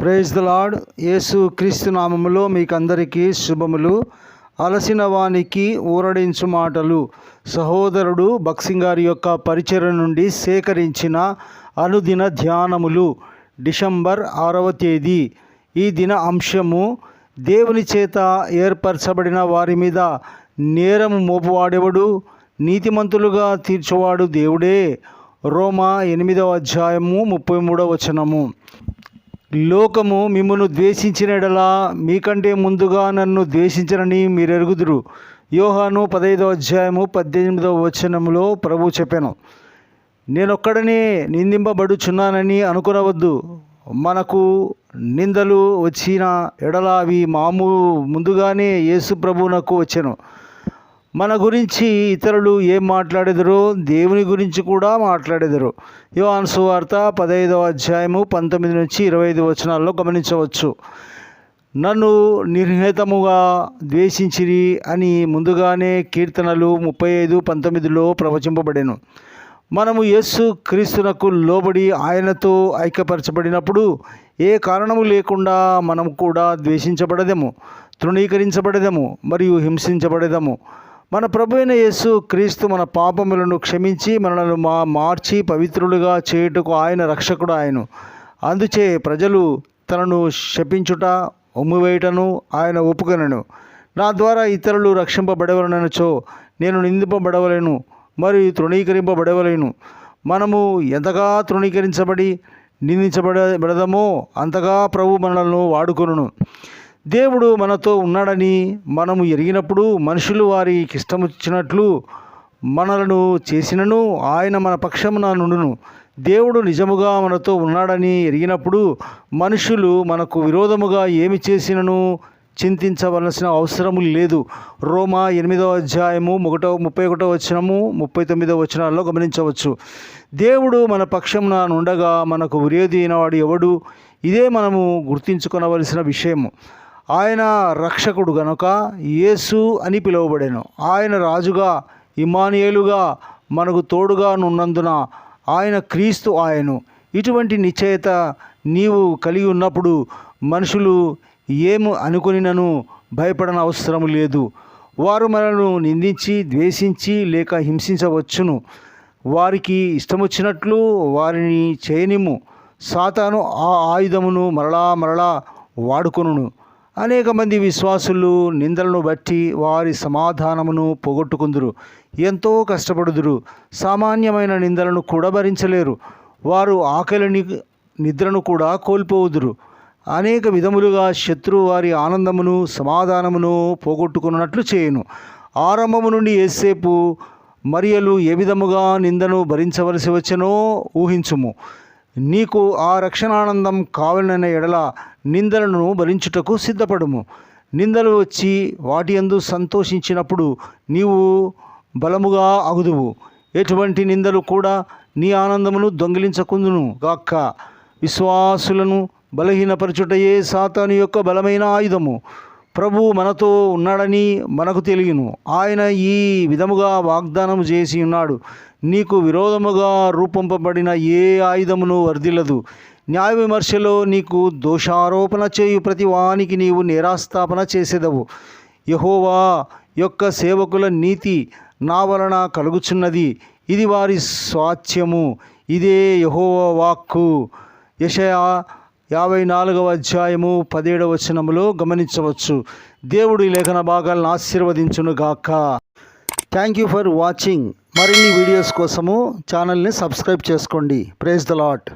Praise the lord యేసు క్రీస్తు నామములో మీకు అందరికీ శుభములు. అలసిన వానికి ఊరడించు మాటలు. సహోదరుడు బక్సింగ్ గారి యొక్క పరిచయం నుండి సేకరించిన అనుదిన ధ్యానములు. డిసెంబర్ ఆరవ తేదీ. ఈ దిన అంశము దేవుని చేత ఏర్పరచబడిన వారి మీద నేరము మోపువాడెవడు? నీతిమంతులుగా తీర్చువాడు దేవుడే. రోమా ఎనిమిదవ అధ్యాయము ముప్పై మూడవ వచనము. లోకము మిమ్మను ద్వేషించినడలా మీకంటే ముందుగా నన్ను ద్వేషించనని మీరు ఎరుగుదురు యోహాను పదైదవ అధ్యాయము పద్దెనిమిదవ వచనంలో ప్రభు చెప్పాను. నేనొక్కడనే నిందింపబడుచున్నానని అనుకునవద్దు. మనకు నిందలు వచ్చిన ఎడల అవి మామూలు ముందుగానే యేసు ప్రభువునకు వచ్చాను. మన గురించి ఇతరులు ఏం మాట్లాడేదరో దేవుని గురించి కూడా మాట్లాడేదరు. యోహాను సువార్త పదహైదవ అధ్యాయము పంతొమ్మిది నుంచి ఇరవై ఐదు వచనాల్లో గమనించవచ్చు. నన్ను నిర్హేతముగా ద్వేషించిరి అని ముందుగానే కీర్తనలు ముప్పై ఐదు పంతొమ్మిదిలో ప్రవచింపబడెను. మనము యేసు క్రీస్తునకు లోబడి ఆయనతో ఐక్యపరచబడినప్పుడు ఏ కారణము లేకుండా మనం కూడా ద్వేషించబడదము తృణీకరించబడదము మరియు హింసించబడదము. మన ప్రభు అయిన యేసు క్రీస్తు మన పాపములను క్షమించి మనలను మా మార్చి పవిత్రులుగా చేయుటకు ఆయన రక్షకుడు ఆయన. అందుచే ప్రజలు తనను శపించుట ఉమ్మివేయటను ఆయన ఒప్పుకొనను. నా ద్వారా ఇతరులు రక్షింపబడవలనచో నేను నిందింపబడవలేను మరియు తృణీకరింపబడవలేను. మనము ఎంతగా తృణీకరించబడి నిందించబడబడదమో అంతగా ప్రభు మనలను వాడుకొనును. దేవుడు మనతో ఉన్నాడని మనము ఎరిగినప్పుడు మనుషులు వారికి ఇష్టమొచ్చినట్లు మనలను చేసినను ఆయన మన పక్షమున నుండును. దేవుడు నిజముగా మనతో ఉన్నాడని ఎరిగినప్పుడు మనుషులు మనకు విరోధముగా ఏమి చేసినను చింతించవలసిన అవసరము లేదు. రోమా ఎనిమిదవ అధ్యాయము ఒకటో ముప్పై ఒకటో వచనము ముప్పై తొమ్మిదవ వచనాల్లో గమనించవచ్చు. దేవుడు మన పక్షమున నుండగా మనకు విరోధి అయినవాడు ఎవడు? ఇదే మనము గుర్తించుకొనవలసిన విషయము. ఆయన రక్షకుడు గనుక యేసు అని పిలువబడెను. ఆయన రాజుగా ఇమానియేలుగా మనకు తోడుగా ఉన్నందున ఆయన క్రీస్తు ఆయను. ఇటువంటి నిశ్చయత నీవు కలిగి ఉన్నప్పుడు మనుషులు ఏము అనుకునినను భయపడన అవసరం లేదు. వారు మనను నిందించి ద్వేషించి లేక హింసించవచ్చును. వారికి ఇష్టమొచ్చినట్లు వారిని చేయనిము సాతాను ఆ ఆయుధమును మరలా మరలా వాడుకొనును. అనేక మంది విశ్వాసులు నిందలను బట్టి వారి సమాధానమును పోగొట్టుకుందురు. ఎంతో కష్టపడుదురు. సామాన్యమైన నిందలను కూడా భరించలేరు. వారు ఆకలిని నిద్రను కూడా కోల్పోవుదురు. అనేక విధములుగా శత్రువు వారి ఆనందమును సమాధానమును పోగొట్టుకున్నట్లు చేయును. ఆరంభము నుండి ఏసేపు మరియలు ఏ విధముగా నిందను భరించవలసి వచ్చనో ఊహించుము. నీకు ఆ రక్షణానందం కావాలన్న ఎడల నిందలను భరించుటకు సిద్ధపడుము. నిందలు వచ్చి వాటి అందు సంతోషించినప్పుడు నీవు బలముగా అగుదువు. ఎటువంటి నిందలు కూడా నీ ఆనందమును దొంగిలించకుందును గాక్క విశ్వాసులను బలహీనపరచుటయే సాతాను యొక్క బలమైన ఆయుధము. ప్రభు మనతో ఉన్నాడని మనకు తెలియను. ఆయన ఈ విధముగా వాగ్దానం చేసి ఉన్నాడు. నీకు విరోధముగా రూపొంపబడిన ఏ ఆయుధమును వర్ధిల్లదు. న్యాయ విమర్శలో నీకు దోషారోపణ చేయు ప్రతి వానికి నీవు నిరాస్థాపన చేసేదవు. యహోవా యొక్క సేవకుల నీతి నా వలన కలుగుచున్నది. ఇది వారి స్వాచ్యము ఇదే యహోవా వాక్కు. యషయా యాభై నాలుగవ అధ్యాయము పదిహేడవ వచనములో గమనించవచ్చు. దేవుడి లేఖన భాగాలను ఆశీర్వదించును గాక. థ్యాంక్ యూ ఫర్ వాచింగ్ మరిన్ని వీడియోస్ కోసము ఛానల్ని సబ్స్క్రైబ్ చేసుకోండి. Praise the lot